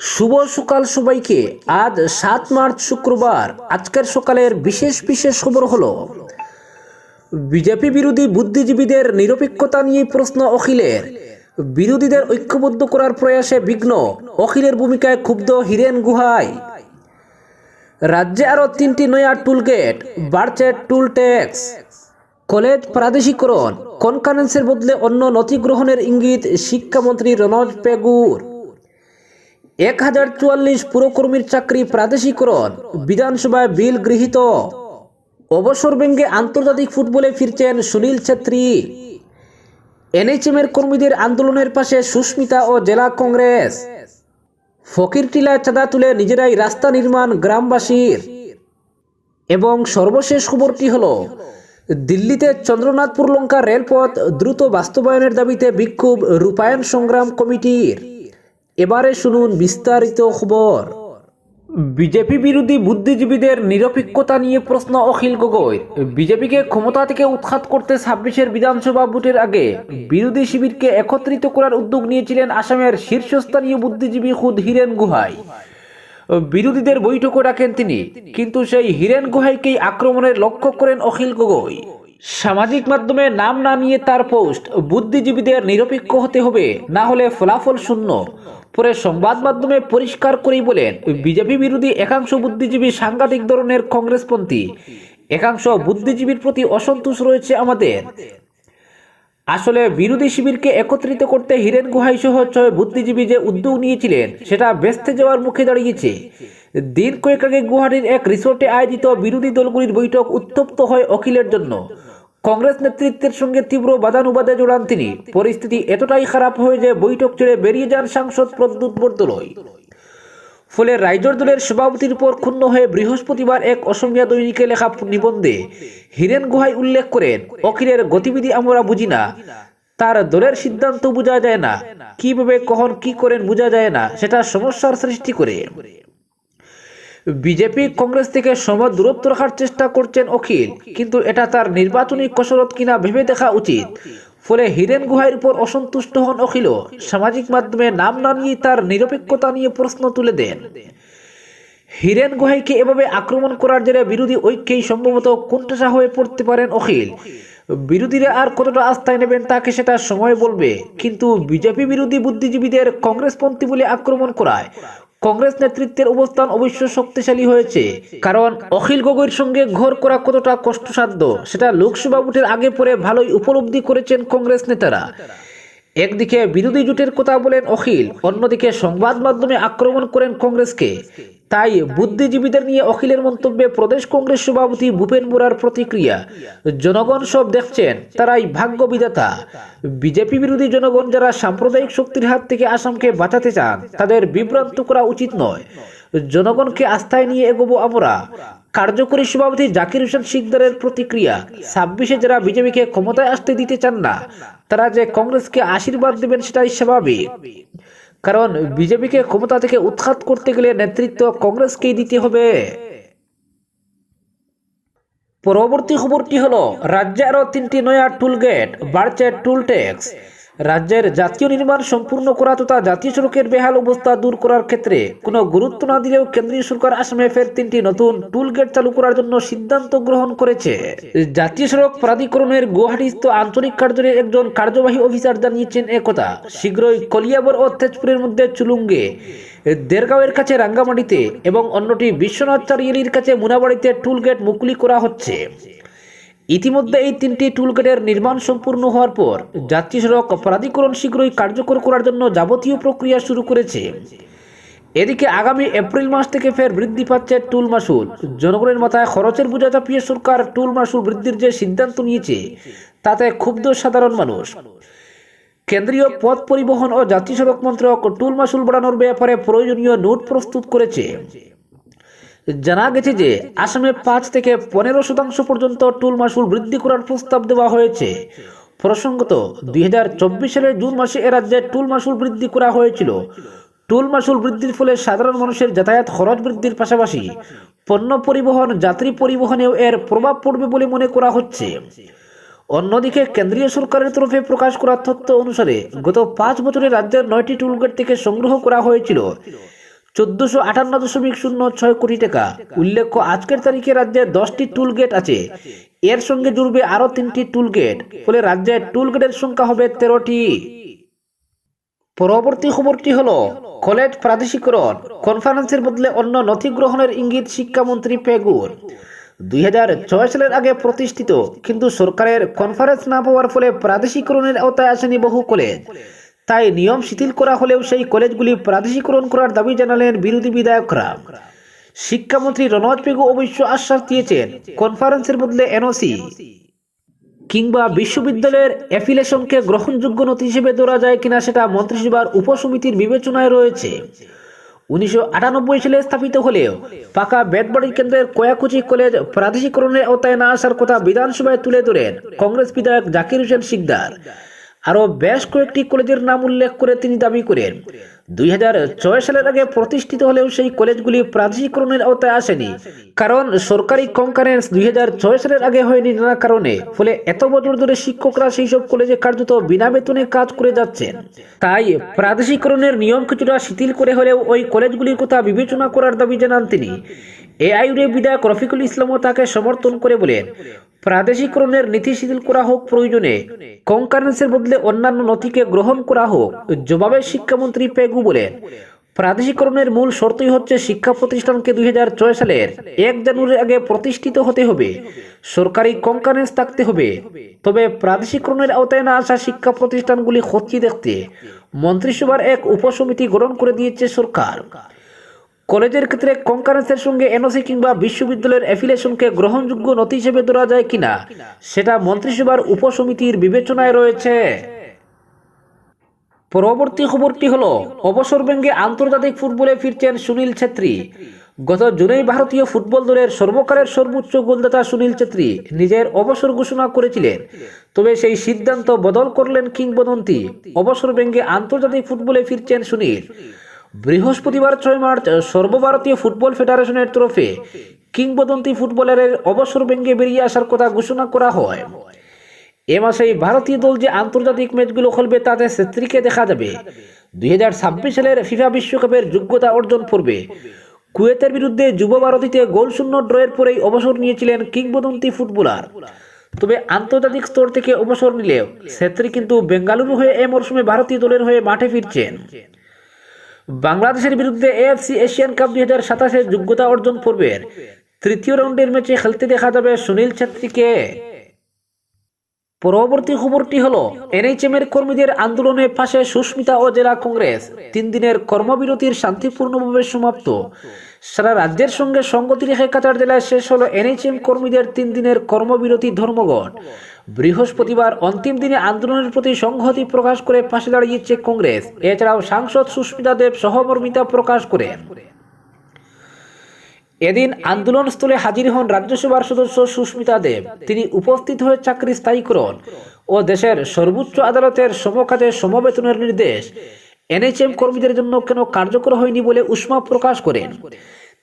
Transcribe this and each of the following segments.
শুভ সকাল সবাইকে। আজ সাত মার্চ শুক্রবার। আজকের সকালের বিশেষ বিশেষ খবর হলো, বিজেপি বিরোধী বুদ্ধিজীবীদের নিরপেক্ষতা নিয়ে প্রশ্ন অখিলের। বিরোধীদের ঐক্যবদ্ধ করার প্রয়াসে বিঘ্ন, অখিলের ভূমিকায় ক্ষুব্ধ হিরেন গুহাই। রাজ্যে আরও তিনটি নয়া টুলগেট বাড়ছে টুল ট্যাক্স কলেজ প্রাদেশিকরণ কনকারেন্সের বদলে অন্য নথি গ্রহণের ইঙ্গিত শিক্ষামন্ত্রী রনজ পেগুর। এক হাজার চুয়াল্লিশ পুরকর্মীর চাকরি প্রাদেশিকরণ। বিধানসভায় বিল গৃহীত। অবসর ব্যঙ্গে আন্তর্জাতিক ফুটবলে ফিরছেন সুনীল ছেত্রী। এনএইচএম এর কর্মীদের আন্দোলনের পাশে সুস্মিতা ও জেলা কংগ্রেস। ফকিরটিলায় চাঁদা তুলে নিজেরাই রাস্তা নির্মাণ গ্রামবাসীর। এবং সর্বশেষ খবরটি হল, দিল্লিতে চন্দ্রনাথপুর লঙ্কা রেলপথ দ্রুত বাস্তবায়নের দাবিতে বিক্ষোভ রূপায়ণ সংগ্রাম কমিটির। এবারে শুনুন বিস্তারিত খবর। বিজেপি বিরোধী বুদ্ধিজীবীদের নিরপেক্ষতা নিয়ে প্রশ্ন অখিল গগৈ। বিজেপিকে ক্ষমতা থেকে উৎখাত করতে ছাব্বিশের বিধানসভা ভোটের আগে বিরোধী শিবিরকে একত্রিত করার উদ্যোগ নিয়েছিলেন আসামের শীর্ষস্থানীয় বুদ্ধিজীবী খুদ হিরেন গুহাই। বিরোধীদের বৈঠকও ডাকেন তিনি, কিন্তু সেই হিরেন গুহাইকেই আক্রমণের লক্ষ্য করেন অখিল গগৈ। সামাজিক মাধ্যমে নাম না নিয়ে তার পোস্ট, বুদ্ধিজীবীদের নিরপেক্ষ হতে হবে, না হলে ফলাফল শূন্য। পরে সংবাদ মাধ্যমে পরিষ্কার করেই বলেন, ওই বিজেপি বিরোধী একাংশ বুদ্ধিজীবী সাংঘাতিক ধরনের কংগ্রেসপন্থী। একাংশ বুদ্ধিজীবীর প্রতি অসন্তোষ রয়েছে আমাদের। আসলে বিরোধী শিবিরকে একত্রিত করতে হিরেন গুহাই সহ ছয় বুদ্ধিজীবী যে উদ্যোগ নিয়েছিলেন, সেটা ব্যস্তে যাওয়ার মুখে দাঁড়িয়েছে। দিন কয়েক আগে গুয়াহাটির এক রিসোর্টে আয়োজিত বিরোধী দলগুলির বৈঠক উত্তপ্ত হয় অখিলের জন্য। কংগ্রেস নেতৃত্বের সঙ্গে তীব্র বাদানুবাদে জড়ান তিনি। পরিস্থিতি এতটাই খারাপ হয়ে যে বৈঠক ছেড়ে বেরিয়ে যান সাংসদ প্রদ্যুৎ বরদলৈ। ফলে রাইজর দলের সভাপতির উপর ক্ষুণ্ণ হয়ে বৃহস্পতিবার এক অসমীয়া দৈনিকে লেখা নিবন্ধে হিরেন গুহাই উল্লেখ করেন, অখিলের গতিবিধি আমরা বুঝি না। তার দলের সিদ্ধান্ত বোঝা যায় না। কীভাবে, কখন, কি করেন বোঝা যায় না। সেটা সমস্যার সৃষ্টি করে। বিজেপি কংগ্রেস থেকে সম দূরত্ব রাখার চেষ্টা করছেন অখিল। কিন্তু এটা তার নির্বাচনী কসরত কিনা ভেবে দেখা উচিত। ফলে হিরেন গুহাইয়ের উপর অসন্তুষ্ট হন অখিল। সামাজিক মাধ্যমে নাম না নিয়ে তার নিরপেক্ষতা নিয়ে প্রশ্ন তুলে দেন। হিরেন গুহাইকে এভাবে আক্রমণ করার জেরে বিরোধী ঐক্যেই সম্ভবত কোনটা হয়ে পড়তে পারেন অখিল। বিরোধীরা আর কতটা আস্থায় নেবেন তাকে সেটা সময় বলবে। কিন্তু বিজেপি বিরোধী বুদ্ধিজীবীদের কংগ্রেসপন্থী বলে আক্রমণ করায়। কংগ্রেস নেতৃত্বের অবস্থান অবশ্য শক্তিশালী হয়েছে। কারণ অখিল গগৈর সঙ্গে ঘর করা কতটা কষ্টসাধ্য, সেটা লোকসভা ভোটের আগে পরে ভালোই উপলব্ধি করেছেন কংগ্রেস নেতারা। একদিকে বিরোধী জোটের কথা বলেন অখিল, অন্যদিকে সংবাদ মাধ্যমে আক্রমণ করেন কংগ্রেসকে। তাই বুদ্ধিজীবীদের নিয়ে অখিলের মন্তব্যে প্রদেশ কংগ্রেস সভাপতি ভূপেন বোরার প্রতিক্রিয়া। জনগণ সব দেখছেন, তারাই ভাগ্য বিধাতা। বিজেপি বিরোধী জনগণ যারা সাম্প্রদায়িক শক্তির হাত থেকে আসামকে বাঁচাতে চান, তাদের বিভ্রান্ত করা উচিত নয়। জনগণকে আস্থায় নিয়ে এগোবো আমরা। কার্যকরী সভাপতি জাকির হোসেন শিকদারের প্রতিক্রিয়া, ছাব্বিশে যারা বিজেপিকে ক্ষমতায় আসতে দিতে চান না, তারা যে কংগ্রেসকে আশীর্বাদ দেবেন সেটাই স্বাভাবিক। কারণ বিজেপিকে ক্ষমতা থেকে উৎখাত করতে গেলে নেতৃত্ব কংগ্রেসকেই দিতে হবে। পরবর্তী খবরটি হলো, রাজ্যে আরও তিনটি নয়া টুল গেট বাড়ছে টুল ট্যাক্স রাজ্যের জাতীয় নির্মাণ সম্পূর্ণ করা তথা জাতীয় সড়কের বেহাল অবস্থা দূর করার ক্ষেত্রে কোনো গুরুত্ব না দিলেও কেন্দ্রীয় সরকার আসামে ফের তিনটি নতুন টুল গেট চালু করার জন্য সিদ্ধান্ত গ্রহণ করেছে। জাতীয় সড়ক প্রাধিকরণের গুয়াহাটিস্থ আঞ্চলিক কার্যালয়ের একজন কার্যবাহী অফিসার জানিয়েছেন একথা, শীঘ্রই কলিয়াবর ও তেজপুরের মধ্যে চুলুঙ্গে দেরগাঁওয়ের কাছে রাঙ্গামাটিতে এবং অন্যটি বিশ্বনাথ চারিয়ালির কাছে মুনাবাড়িতে টুল গেট মুকুলি করা হচ্ছে। ইতিমধ্যে এই তিনটি টুলগেটের নির্মাণ সম্পূর্ণ হওয়ার পর জাতীয় সড়ক প্রাধিকরণ শীঘ্রই কার্যকর করার জন্য যাবতীয় প্রক্রিয়া শুরু করেছে। এদিকে আগামী এপ্রিল মাস থেকে ফের বৃদ্ধি পাচ্ছে টুল মাসুল। জনগণের মাথায় খরচের বোঝা চাপিয়ে সরকার টুল মাসুল বৃদ্ধির যে সিদ্ধান্ত নিয়েছে, তাতে ক্ষুব্ধ সাধারণ মানুষ। কেন্দ্রীয় পথ পরিবহন ও জাতীয় সড়ক মন্ত্রক টুল মাসুল বাড়ানোর ব্যাপারে প্রয়োজনীয় নোট প্রস্তুত করেছে। জানা গেছে যে আসামে পাঁচ থেকে পনেরো শতাংশ পর্যন্ত টুল মাসুল বৃদ্ধি করার প্রস্তাব দেওয়া হয়েছে। প্রসঙ্গত দু হাজার চব্বিশ সালের জুন মাসে এ রাজ্যে টুল মাসুল বৃদ্ধি করা হয়েছিল। টুল মাসুল বৃদ্ধির ফলে সাধারণ মানুষের যাতায়াত খরচ বৃদ্ধির পাশাপাশি পণ্য পরিবহন, যাত্রী পরিবহনেও এর প্রভাব পড়বে বলে মনে করা হচ্ছে। অন্যদিকে, কেন্দ্রীয় সরকারের তরফে প্রকাশ করা তথ্য অনুসারে গত পাঁচ বছরে রাজ্যের নয়টি টুলগেট থেকে সংগ্রহ করা হয়েছিল। চোদ্দশো আটান্ন দশমিক শূন্য ছয় কোটি টাকা। উল্লেখ্য, আজকের তারিখে রাজ্যে দশটি টুল গেট আছে। এর সঙ্গে জুড়বে আরও তিনটি টুল গেট ফলে রাজ্যে টুল গেটের সংখ্যা হবে তেরোটি। পরবর্তী খবরটি হলো, কলেজ প্রাদেশিকরণ। কনফারেন্সের বদলে অন্য নথি গ্রহণের ইঙ্গিত শিক্ষামন্ত্রী পেগুর। দুই হাজার ছয় সালের আগে প্রতিষ্ঠিত, কিন্তু সরকারের কনফারেন্স না পাওয়ার ফলে প্রাদেশিকরণের আওতায় আসেনি বহু কলেজ। তাই নিয়ম শিথিল করা হলেও সেই কলেজগুলি প্রাদেশিকরণ করার দাবি জানালেন বিরোধী বিধায়করা। শিক্ষামন্ত্রী রনজ পেগু অবশ্য আশ্বাস দিয়েছেন, কনফারেন্সের বদলে এনওসি কিংবা বিশ্ববিদ্যালয়ের অ্যাফিলেশনকে গ্রহণযোগ্য নথি হিসেবে ধরা যায় কিনা সেটা মন্ত্রিসভার উপসমিতির বিবেচনায় রয়েছে। উনিশশো আটানব্বই সালে স্থাপিত হলেও পাকা বেতবাড়ি কেন্দ্রের কয়াকুচি কলেজ প্রাদেশিকরণের আওতায় না আসার কথা বিধানসভায় তুলে ধরেন কংগ্রেস বিধায়ক জাকির হোসেন শিকদার। আরও বেশ কয়েকটি কলেজের নাম উল্লেখ করে তিনি দাবি করেন। দুই হাজার ছয় সালের আগে প্রতিষ্ঠিত হলেও সেই কলেজগুলি প্রাদেশিকরণের আওতায় আসেনি। কারণ সরকারি কনকারেন্স দুই সালের আগে হয়নি নানা কারণে। ফলে এত বছর ধরে শিক্ষকরা সেই সব কলেজে কার্যত বিনা বেতনে কাজ করে যাচ্ছেন। তাই প্রাদেশিকরণের নিয়ম কিছুটা শিথিল করে হলেও ওই কলেজগুলির কথা বিবেচনা করার দাবি জানান তিনি। এআইউডি বিধায়ক রফিকুল ইসলামও তাকে সমর্থন করে বলেন, প্রাদেশিকরণের নীতি শিথিল করা হোক প্রয়োজনে, কনকারেন্সের বদলে অন্যান্য নথিকে গ্রহণ করা হোক, জবাবে শিক্ষামন্ত্রী পেগু বলেন, প্রাদেশিকরণের মূল শর্তই হচ্ছে শিক্ষা প্রতিষ্ঠানকে দুই হাজার ছয় সালের এক জানুয়ারির আগে প্রতিষ্ঠিত হতে হবে, সরকারি কনকারেন্স থাকতে হবে, তবে প্রাদেশিকরণের আওতায় না আসা শিক্ষা প্রতিষ্ঠানগুলি খতিয়ে দেখতে, মন্ত্রিসভার এক উপসমিতি গঠন করে দিয়েছে সরকার। কলেজের ক্ষেত্রে কনকারেন্সের সঙ্গে এনওসি কিংবা বিশ্ববিদ্যালয়ের অ্যাফিলিয়েশনকে গ্রহণযোগ্য নথি হিসেবে ধরা যায় কিনা, সেটা মন্ত্রিসভার উপসমিতির বিবেচনায় রয়েছে। পরবর্তী খবরটি হলো, অবসর ব্যঙ্গে আন্তর্জাতিক ফুটবলে ফিরছেন সুনীল ছেত্রী। গত জুনেই ভারতীয় ফুটবল দলের সর্বকালের সর্বোচ্চ গোলদাতা সুনীল ছেত্রী নিজের অবসর ঘোষণা করেছিলেন। তবে সেই সিদ্ধান্ত বদল করলেন কিংবদন্তি। অবসর ব্যঙ্গে আন্তর্জাতিক ফুটবলে ফিরছেন সুনীল। বৃহস্পতিবার ছয় মার্চ, সর্বভারতীয় ফুটবল ফেডারেশনের তরফে কিংবদন্তি ফুটবলারের অবসর ব্যঙ্গে বেরিয়ে আসার কথা ঘোষণা করা হয়। এ মাসেই ভারতীয় দল যে আন্তর্জাতিক ম্যাচগুলো খেলবে তাতে ছেত্রীকে দেখা যাবে। দুই হাজার ছাব্বিশ সালের ফিফা বিশ্বকাপের যোগ্যতা অর্জন করবে। কুয়েতের বিরুদ্ধে যুব ভারতীতে গোল শূন্য ড্রয়ের পরেই অবসর নিয়েছিলেন কিংবদন্তি ফুটবলার। তবে আন্তর্জাতিক স্তর থেকে অবসর নিলেও ছেত্রী কিন্তু বেঙ্গালুরু হয়ে এ মরশুমে ভারতীয় দলের হয়ে মাঠে ফিরছেন। বাংলাদেশের বিরুদ্ধে এএফসি এশিয়ান কাপ দুই হাজার সাতাশে যোগ্যতা অর্জন পর্বের তৃতীয় রাউন্ডের ম্যাচে খেলতে দেখা যাবে সুনীল ছেত্রীকে। পরবর্তী খবরটি হলো এনএইচএম এর কর্মীদের আন্দোলনে পাশে সুস্মিতা ও জেলা কংগ্রেস তিন দিনের কর্মবিরতির শান্তিপূর্ণভাবে সমাপ্ত। সারা রাজ্যের সঙ্গে সঙ্গতি রেখে কাতার জেলায় শেষ হলো এনএইচএম কর্মীদের তিন দিনের কর্মবিরতি ধর্মঘট। বৃহস্পতিবার অন্তিম দিনে আন্দোলনের প্রতি সংহতি প্রকাশ করে পাশে দাঁড়িয়েছে কংগ্রেস। এছাড়াও সাংসদ সুস্মিতা দেব সহমর্মিতা প্রকাশ করেন। এদিন আন্দোলনস্থলে হাজির হন রাজ্যসভার সদস্য সুস্মিতা দেব। তিনি উপস্থিত হয়ে চাকরি স্থায়ীকরণ ও দেশের সর্বোচ্চ আদালতের সমকাজে সমবেতনের নির্দেশ। এনএইচএম কর্মীদের জন্য কেন কার্যকর হয়নি বলে উষ্মা প্রকাশ করেন।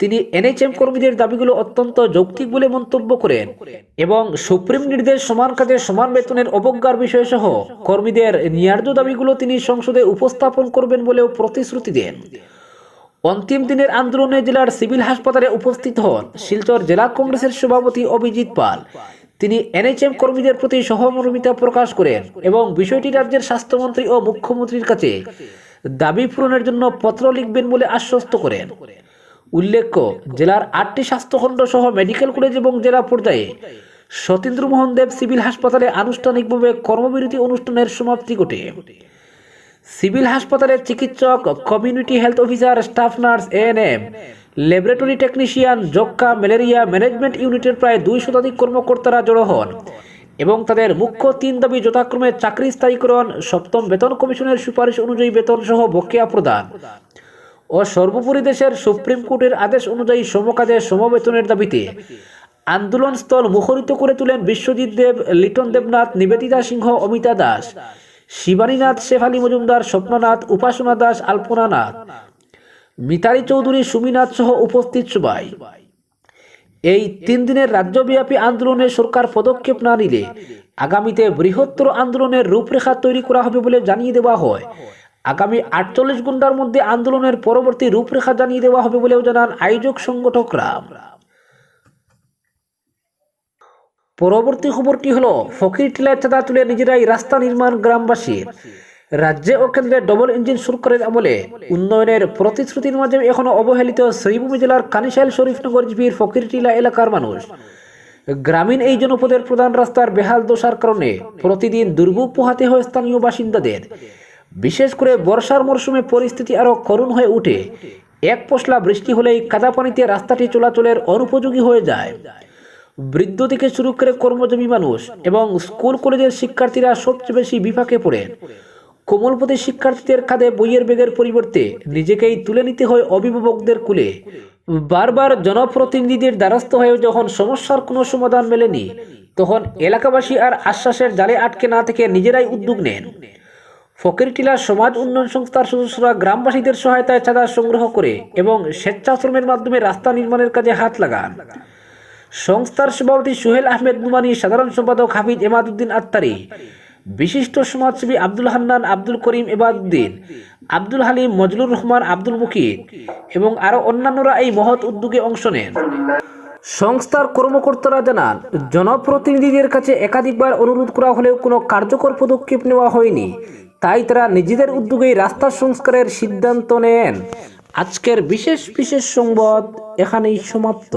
তিনি এনএইচএম কর্মীদের দাবিগুলো অত্যন্ত যৌক্তিক বলে মন্তব্য করেন এবং সুপ্রিম নির্দেশ সমান কাজে সমান বেতনের অবজ্ঞার বিষয় সহ কর্মীদের ন্যায্য দাবিগুলো তিনি সংসদে উপস্থাপন করবেন বলেও প্রতিশ্রুতি দেন। অন্তিম দিনের আন্দোলনে জেলার সিভিল হাসপাতালে উপস্থিত হন শিলচর জেলা কংগ্রেসের সভাপতি অভিজিৎ পাল। তিনি এনএইচএম কর্মীদের প্রতি সহমর্মিতা প্রকাশ করেন এবং বিষয়টি রাজ্যের স্বাস্থ্যমন্ত্রী ও মুখ্যমন্ত্রীর কাছে দাবি পূরণের জন্য পত্র লিখবেন বলে আশ্বস্ত করেন। উল্লেখ্য, জেলার আটটি স্বাস্থ্যখণ্ড সহ মেডিকেল কলেজ এবং জেলা পর্যায়ে সতীন্দ্রমোহন দেব সিভিল হাসপাতালে আনুষ্ঠানিকভাবে কর্মবিরতি অনুষ্ঠানের সমাপ্তি ঘটে। সিভিল হাসপাতালের চিকিৎসক, community health officer, staff nurse ANM laboratory technician যক্কা malaria management ইউনিটের প্রায় দুই শতাধিক কর্মকর্তারা জড়ো হন এবং তাদের মুখ্য তিন দাবি যথাক্রমে চাকরি স্থায়ীকরণ সপ্তম বেতন কমিশনের সুপারিশ অনুযায়ী বেতন সহ বকেয়া প্রদান। ও সর্বোপরি দেশের সুপ্রিম কোর্টের আদেশ অনুযায়ী সমকাজে সমবেতনের দাবিতে আন্দোলনস্থল মুখরিত করে তুলেন বিশ্বজিৎ দেব, লিটন দেবনাথ, নিবেদিতা সিংহ, অমিতা দাস, শিবানীনাথ, শেফালি মজুমদার, স্বপ্ননাথ, উপাসনা দাস, আলপনা নাথ, মিতালি চৌধুরী, সুমিনাথ সহ উপস্থিত সবাই। এই তিন দিনের রাজ্যব্যাপী আন্দোলনে সরকার পদক্ষেপ না নিলে আগামীতে বৃহত্তর আন্দোলনের রূপরেখা তৈরি করা হবে বলে জানিয়ে দেওয়া হয়। আগামী আটচল্লিশ ঘণ্টার মধ্যে আন্দোলনের পরবর্তী রূপরেখা জানিয়ে দেওয়া হবে বলেও জানান আয়োজক সংগঠকরা। পরবর্তী খবরটি হলো, ফকির টিলায় চাঁদা তুলে নিজেরাই রাস্তা নির্মাণ গ্রামবাসীর রাজ্যে ও কেন্দ্রে ডবল ইঞ্জিন সরকারের আমলে উন্নয়নের প্রতিশ্রুতির মাঝে এখনও অবহেলিত শ্রীভূমি জেলার কানিশাইল শরীফনগর জিপির ফকিরটিলা এলাকার মানুষ। গ্রামীণ এই জনপদের প্রধান রাস্তার বেহাল দশার কারণে প্রতিদিন দুর্ভোগ পোহাতে হয় স্থানীয় বাসিন্দাদের। বিশেষ করে বর্ষার মরশুমে পরিস্থিতি আরও করুণ হয়ে ওঠে এক পশলা বৃষ্টি হলেই কাদা পানিতে রাস্তাটি চলাচলের অনুপযোগী হয়ে যায়। বৃদ্ধ থেকে শুরু করে কর্মজীবী মানুষ এবং স্কুল, কলেজের শিক্ষার্থীরা সবচেয়ে বেশি বিপাকে পড়েন কোমলপতি শিক্ষার্থীদের কাঁধে বইয়ের বেগের পরিবর্তে নিজেকেই তুলে নিতে হয় অভিভাবকদের কুলে। বারবার জনপ্রতিনিধিদের দ্বারস্থ হয়েও যখন সমস্যার কোনো সমাধান মেলেনি, তখন এলাকাবাসী আর আশ্বাসের জালে আটকে না থেকে নিজেরাই উদ্যোগ নেন। ফকিরটিলা সমাজ উন্নয়ন সংস্থার সদস্যরা গ্রামবাসীদের সহায়তায় চাঁদা সংগ্রহ করে এবং স্বেচ্ছাশ্রমের মাধ্যমে রাস্তা নির্মাণের কাজে হাত লাগান। সংস্থার সভাপতি সোহেল আহমেদ নুমানি, সাধারণ সম্পাদক হাফিজ এমাদুদ্দিন আত্তারি, বিশিষ্ট সমাজসেবী আব্দুল হান্নান, আব্দুল করিম এবাদুদ্দিন আব্দুল হালিম, মজলুর রহমান, আব্দুল মুকির এবং আরও অন্যান্যরা এই মহৎ উদ্যোগে অংশ নেন। সংস্থার কর্মকর্তারা জানান, জনপ্রতিনিধিদের কাছে একাধিকবার অনুরোধ করা হলেও কোনো কার্যকর পদক্ষেপ নেওয়া হয়নি। তাই তারা নিজেদের উদ্যোগেই রাস্তা সংস্কারের সিদ্ধান্ত নেন। আজকের বিশেষ বিশেষ সংবাদ এখানেই সমাপ্ত।